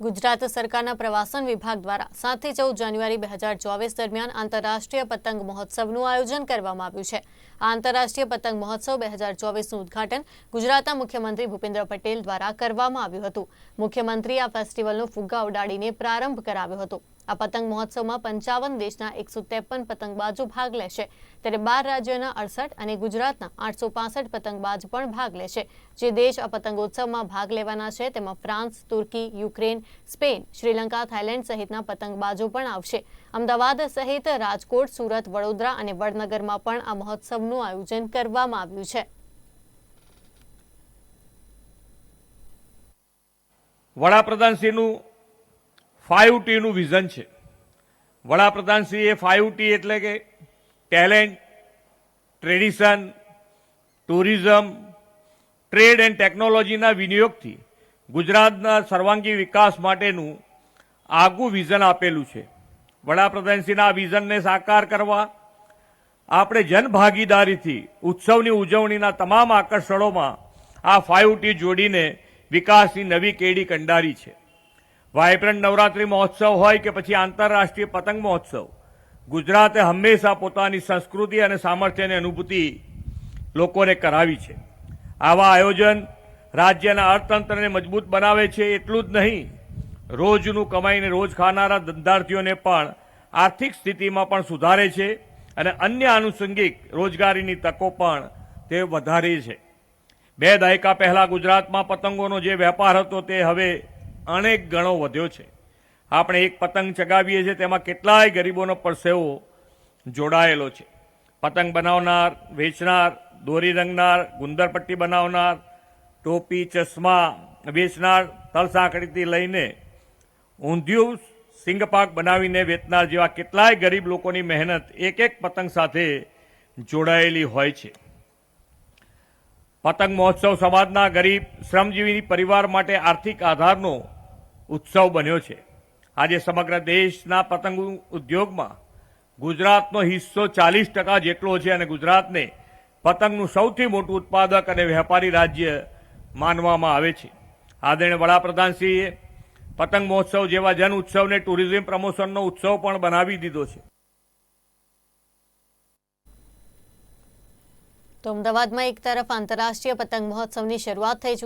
ગુજરાત સરકારના પ્રવાસન વિભાગ દ્વારા સાતથી ચૌદ જાન્યુઆરી બે હજાર ચોવીસ દરમિયાન આંતરરાષ્ટ્રીય પતંગ મહોત્સવનું આયોજન કરવામાં આવ્યું છે. આ આંતરરાષ્ટ્રીય પતંગ મહોત્સવ બે હજાર ચોવીસનું ઉદઘાટન ગુજરાતના મુખ્યમંત્રી ભૂપેન્દ્ર પટેલ દ્વારા કરવામાં આવ્યું હતું. મુખ્યમંત્રી આ ફેસ્ટિવલનો ફુગ્ગા ઉડાડીને પ્રારંભ કરાવ્યો હતો. આ પતંગ મહોત્સવમાં પંચાવન દેશના એકસો ત્રેપન પતંગબાજો ભાગ લેશે. ત્યારે બાર રાજ્યોના અડસઠ અને ગુજરાતના આઠસો પાસઠ પતંગબાજ પણ ભાગ લેશે. જે દેશ આ પતંગોત્સવમાં ભાગ લેવાના છે, તેમાં ફ્રાન્સ, તુર્કી, યુક્રેન, સ્પેન, શ્રીલંકા, થાઇલેન્ડ સહિતના પતંગબાજો પણ આવશે. અમદાવાદ સહિત રાજકોટ, સુરત, વડોદરા અને વડનગરમાં પણ આ મહોત્સવનું આયોજન કરવામાં આવ્યું છે. વડાપ્રધાનશ્રીનું ફાઇવ ટીનું વિઝન છે. વડાપ્રધાનશ્રીએ ફાઇવ ટી એટલે કે talent tradition tourism trade and ટેકનોલોજીના વિનિયોગથી ગુજરાતના સર્વાંગી વિકાસ માટેનું આગવું વિઝન આપેલું છે. વડાપ્રધાનશ્રીના આ વિઝનને સાકાર કરવા આપણે જનભાગીદારીથી ઉત્સવની ઉજવણીના તમામ આકર્ષણોમાં આ ફાઇવ ટી જોડીને વિકાસની નવી કેડી કંડારી છે. વાયબ્રન્ટ નવરાત્રિ મહોત્સવ હોય કે પછી આંતરરાષ્ટ્રીય પતંગ મહોત્સવ? ગુજરાતે હંમેશા પોતાની સંસ્કૃતિ અને સામર્થ્યની અનુભૂતિ લોકોને કરાવી છે. આવા આયોજન રાજ્યના અર્થતંત્રને મજબૂત બનાવે છે એટલું જ નહીં, રોજનું કમાઈને રોજ ખાનારા ધંધાર્થીઓને પણ આર્થિક સ્થિતિમાં પણ સુધારે છે અને અન્ય આનુષંગિક રોજગારીની તકો પણ તે વધારે છે. બે દાયકા પહેલાં ગુજરાતમાં પતંગોનો જે વેપાર હતો તે હવે અનેક ગણો વધ્યો છે. આપણે એક પતંગ ચગાવીએ છીએ, તેમાં કેટલાય ગરીબોનો પરસેવો જોડાયેલો છે. પતંગ બનાવનાર, વેચનાર, દોરી રંગનાર, ગુંદરપટ્ટી બનાવનાર, ટોપી, ચશ્મા વેચનાર તલસાંકડીથી લઈને ઊંધિયું, સિંગપાક બનાવીને વેચનાર જેવા કેટલાય ગરીબ લોકોની મહેનત એક એક પતંગ સાથે જોડાયેલી હોય છે. પતંગ મહોત્સવ સમાજના ગરીબ શ્રમજીવી પરિવાર માટે આર્થિક આધારનો ઉત્સવ બન્યો છે. આજે સમગ્ર દેશના પતંગ ઉદ્યોગમાં ગુજરાતનો હિસ્સો ચાલીસ ટકા જેટલો છે અને ગુજરાતને પતંગનું સૌથી મોટું ઉત્પાદક અને વેપારી રાજ્ય માનવામાં આવે છે. આદરણીય વડાપ્રધાનશ્રીએ પતંગ મહોત્સવ જેવા જન ઉત્સવને ટુરિઝમ પ્રમોશનનો ઉત્સવ પણ બનાવી દીધો છે. તો અમદાવાદમાં એક તરફ આંતરરાષ્ટ્રીય પતંગ મહોત્સવની શરૂઆત થઈ ચૂકી